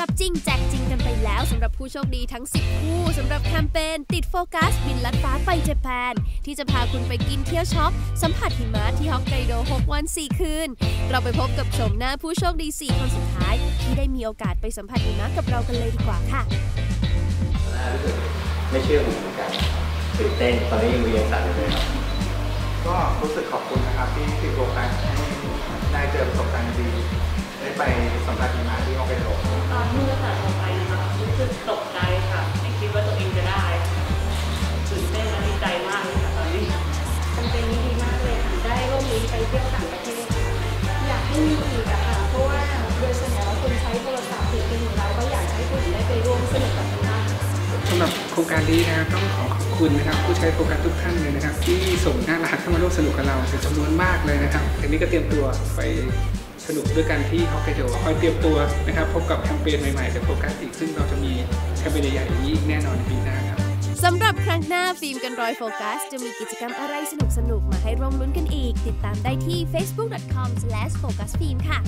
จับจริงแจกจริงกันไปแล้วสำหรับผู้โชคดีทั้ง 10 คู่สำหรับแคมเปญติดโฟกัสบินลัดฟ้าไปเจแปน ที่จะพาคุณไปกินเที่ยวช็อป สัมผัสหิมะที่ฮอกไกโด 6 วัน 4 คืน เราไปพบกับชมหน้าผู้โชคดี 4 คนสุดท้าย ที่ได้มีโอกาสไปสัมผัสหิมะกับเรากันเลยดีกว่าค่ะรู้สึกไม่เชื่อหูเหมือนกันตื่นเต้นตอนนี้ยังมือยังสั่นอยู่เลยครับก็รู้สึกขอบคุณนะครับที่ติดโอกาสให้ได้เจอประสบการณ์ดีได้ไปสัมผัสหิมะที่ ฮอกไกโดตอค่ะตัดออกไปนะคะรู้สึกตกใจค่ะ ไม่คิดว่าตัวเองจะได้ตื่นเต้นและดีใจมากเลยค่ะตอนนี้แคมเปญนี้ดีมากเลยค่ะ ได้ร่วมนี้ไปเที่ยวต่างประเทศค่ะอยากให้มีอีกอะค่ะ เพราะว่าโดยส่วนใหญ่แล้วคนใช้โทรศัพท์ติดกันอยู่แล้วก็อยากให้คนอื่นได้ไปร่วมสนุกกับมันบ้าง สำหรับโครงการนี้นะครับต้องขอขอบคุณนะครับ ผู้ใช้โครงการทุกท่านเลยนะครับ ที่ส่งหน้ารหัสเข้ามาร่วมสนุกกับเราเป็นจำนวนมากเลยนะครับทีนี้ก็เตรียมตัวไป สนุกด้วยกันที่ฮอกไกโดคอยเตรียมตัวนะครับพบกับแคมเปญใหม่ๆจากโฟกัสอีกซึ่งเราจะมีแคมเปญใหญ่ๆอย่างนี้อีกแน่นอนในปีหน้าครับสำหรับครั้งหน้าฟิล์มกันรอยโฟกัส จะมีกิจกรรมอะไรสนุกๆมาให้ร่วมลุ้นกันอีก ติดตามได้ที่ facebook.com/focusfilm ค่ะ